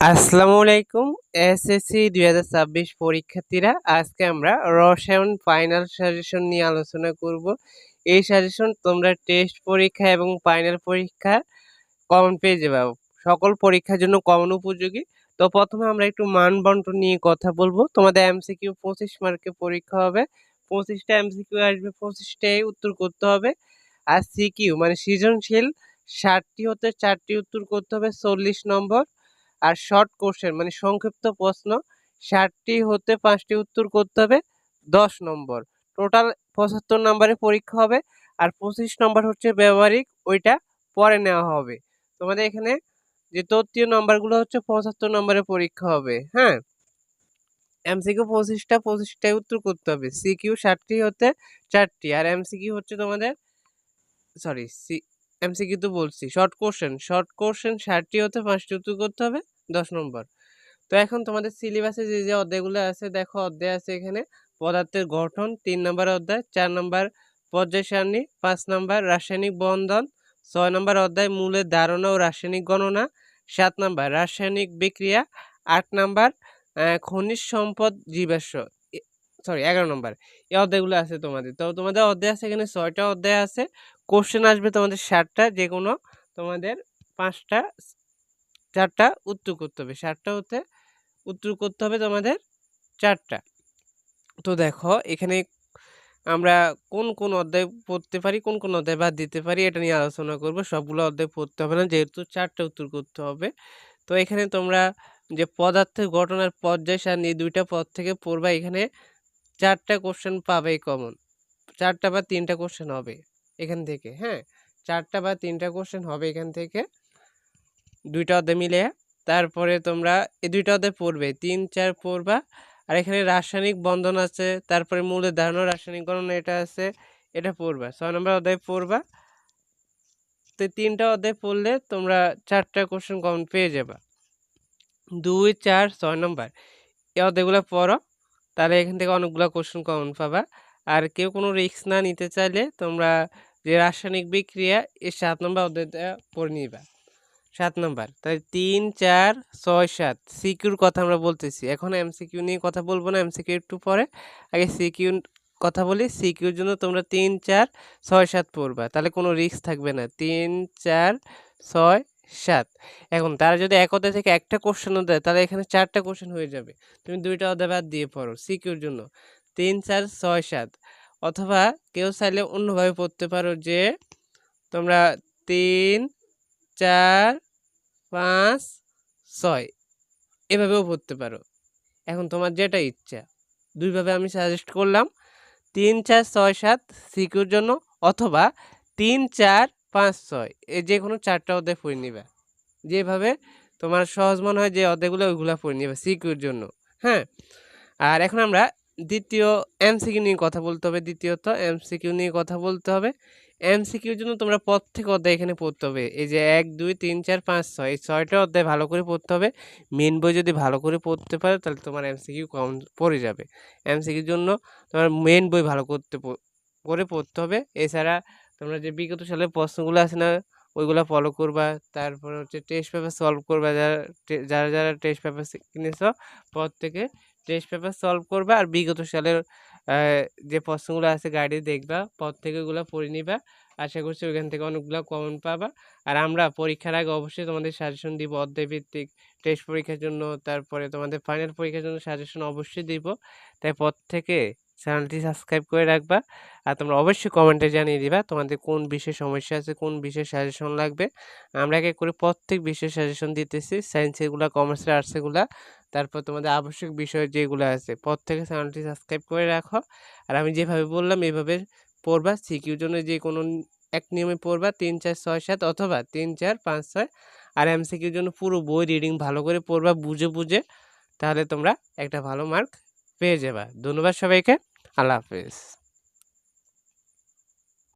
আসসালামু আলাইকুম, এসএসসি দুই হাজার ছাব্বিশ পরীক্ষার্থীরা। আজকে আমরা রসায়ন ফাইনাল সাজেশন নিয়ে আলোচনা করব। এই সাজেশন তোমরা টেস্ট পরীক্ষা এবং ফাইনাল পরীক্ষা কমন পেয়ে যাবে সকল পরীক্ষার জন্য কমন উপযোগী। তো প্রথমে আমরা একটু মান বন্টন নিয়ে কথা বলব। তোমাদের এমসিকিউ পঁচিশ মার্কে পরীক্ষা হবে। পঁচিশটা এমসিকিউ আসবে, পঁচিশটাই উত্তর করতে হবে। আর সিকিউ মানে সৃজনশীল, ষাটটি হতে চারটি উত্তর করতে হবে, চল্লিশ নম্বর। আর শর্ট কোশ্চেন মানে সংক্ষিপ্ত প্রশ্ন, ষাটটি হতে পাঁচটি উত্তর করতে হবে, দশ নম্বর। টোটাল পঁচাত্তর নম্বরে পরীক্ষা হবে আর পঁচিশ নম্বর হচ্ছে ব্যবহারিক, ওইটা পরে নেওয়া হবে। তোমাদের এখানে যে তত্ত্বীয় নম্বরগুলো হচ্ছে পঁচাত্তর নম্বরে পরীক্ষা হবে হ্যাঁ? এমসিকিউ পঁচিশটা, পঁচিশটায় উত্তর করতে হবে। সিকিউ ষাটটি হতে চারটি, আর এমসিকিউ হচ্ছে তোমাদের সরি সি এমসিকিউ তো বলছি। শর্ট কোশ্চেন শর্ট কোশ্চেন ষাটটি হতে পাঁচটি উত্তর করতে হবে, দশ নম্বর। তো এখন তোমাদের সিলেবাসে যে যে অধ্যায়গুলো আছে, দেখো অধ্যায় আছে এখানে, পদার্থের গঠন, তিন নম্বর অধ্যায়, চার নম্বর পর্যায় সারণী, পাঁচ নম্বর রাসায়নিক বন্ধন, ছয় নম্বর অধ্যায় মূলের ধারণা ও রাসায়নিক গণনা, সাত নম্বর রাসায়নিক বিক্রিয়া, আট নম্বর খনিজ সম্পদ জীবাশ্ম সরি এগারো নম্বর। এই অধ্যায়গুলো আছে তোমাদের। তো তোমাদের অধ্যায় আছে এখানে ছয়টা অধ্যায় আছে কোশ্চেন আসবে তোমাদের ষাটটা যে কোনো তোমাদের পাঁচটা, চারটা উত্তর করতে হবে। ষাটটা হতে উত্তর করতে হবে তোমাদের চারটা। তো দেখো, এখানে আমরা কোন কোন অধ্যায় পড়তে পারি, কোন কোন অধ্যায় বাদ দিতে পারি, এটা নিয়ে আলোচনা করব। সবগুলো অধ্যায় পড়তে হবে না, যেহেতু চারটা উত্তর করতে হবে। তো এখানে তোমরা যে পদার্থের ঘটনার পর্যায় সারণী দুইটা পদ থেকে পড়বা, এখানে চারটা কোশ্চেন পাবেই কমন চারটা বা তিনটা কোশ্চেন হবে। এখান থেকে হ্যাঁ? চারটা বা তিনটা কোশ্চেন হবে এখান থেকে। দুইটা অধ্যায় মিলে। তারপরে তোমরা এই দুইটা অধ্যায় পড়বে। তিন, চার পড়বা। আর এখানে রাসায়নিক বন্ধন আছে, তারপরে মূলের ধারণা রাসায়নিক গণনা এটা আছে, এটা পড়বা। ছয় নম্বর অধ্যায় পড়বা। তো তিনটা অধ্যায় পড়লে তোমরা চারটা কোশ্চেন কমন পেয়ে যাবা। দুই, চার, ছয় নম্বর। এই অধ্যায়গুলো পড়ো, তাহলে এখান থেকে অনেকগুলো কোশ্চেন কমন পাবা। আর কেউ কোনো রিস্ক না নিতে চাইলে তোমরা যে রাসায়নিক বিক্রিয়া এই সাত নম্বর অধ্যায়টা পড়ে নিবা। সাত নম্বর, তাই তিন, চার, ছয়, সাত, সিকিউর কথা আমরা বলতেছি। এখন এমসিকিউ নিয়ে কথা বলব না, এমসিকিউ একটু পরে। আগে সিকিউ কথা বলি, সিকিউর জন্য তোমরা তিন, চার, ছয়, সাত পড়বা, তাহলে কোনো রিস্ক থাকবে না। তিন, চার, ছয়, সাত। এখন তারা যদি এক অধ্যায় থেকে একটা কোশ্চেনও দেয়, তাহলে এখানে চারটা কোশ্চেন হয়ে যাবে। তুমি দুইটা অধ্যায় বাদ দিয়ে পড়ো, সিকিউর জন্য। তিন, চার, ছয়, সাত। অথবা কেউ চাইলে অন্যভাবে পড়তে পারো যে তোমরা তিন, চার, পাঁচ, ছয় এভাবেও পড়তে পারো। এখন তোমার যেটা ইচ্ছা। দুইভাবে আমি সাজেস্ট করলাম, তিন, চার, ছয়, সাত সিকিউর জন্য অথবা তিন, চার, পাঁচ, ছয় এই যে কোনো চারটা অধ্যায় পড়ে নিবে। যেভাবে তোমার সহজ মনে হয় যে অধ্যায়গুলো ওইগুলো পড়ে নিবে সিকিউর জন্য। হ্যাঁ? আর এখন আমরা দ্বিতীয় এমসিকিউ নিয়ে কথা বলতে হবে, দ্বিতীয়ত এমসিকিউ নিয়ে কথা বলতে হবে। এমসিকিউর জন্য তোমরা প্রত্যেক অধ্যায় এখানে পড়তে হবে। এই যে এক, দুই, তিন, চার, পাঁচ, ছয়, এই ছয়টা অধ্যায় ভালো করে পড়তে হবে। মেন বই যদি ভালো করে পড়তে পারো, তাহলে তোমার এমসিকিউ কম পড়ে যাবে। এমসিকিউর জন্য তোমার মেন বই ভালো করতে করে পড়তে হবে। এছাড়া তোমরা যে বিগত সালের প্রশ্নগুলো আছে না, ওইগুলো ফলো করবা। তারপর হচ্ছে টেস্ট পেপার সলভ করবা। যারা যারা যারা টেস্ট পেপার কিনেছ প্রত্যেকে টেস্ট পেপার সলভ করবা আর বিগত সালের যে প্রশ্নগুলো আছে গাইডে দেখবা পর থেকে ওগুলো পড়ে নিবা। আশা করছি ওইখান থেকে অনেকগুলো কমন পাবা। আর আমরা পরীক্ষার আগে অবশ্যই তোমাদের সাজেশন দিব অধ্যায়ভিত্তিক টেস্ট পরীক্ষার জন্য, তারপরে তোমাদের ফাইনাল পরীক্ষার জন্য সাজেশন অবশ্যই দিব। তাই পর থেকে চ্যানেলটি সাবস্ক্রাইব করে রাখবা। আর তোমরা অবশ্যই কমেন্টে জানিয়ে দিবা তোমাদের কোন বিষয়ে সমস্যা আছে, কোন বিষয়ে সাজেশন লাগবে। আমরা এক করে প্রত্যেক বিষয়ে সাজেশন দিতেছি সায়েন্সেরগুলা কমার্সের আর্টসেরগুলা তারপর তোমাদের আবশ্যক বিষয় যেগুলো আছে। প্রত্যেকে চ্যানেলটি সাবস্ক্রাইব করে রাখো। আর আমি যেভাবে বললাম এইভাবে পড়বা সিকিউর জন্য যে কোনো এক নিয়মে পড়বা, তিন, চার, ছয়, সাত অথবা তিন, চার, পাঁচ, ছয়। আর এমসিকিউর জন্য পুরো বই রিডিং ভালো করে পড়বা, বুঝে বুঝে। তাহলে তোমরা একটা ভালো মার্ক পেয়ে যাবা। ধন্যবাদ সবাইকে। আল্লাহ হাফেজ।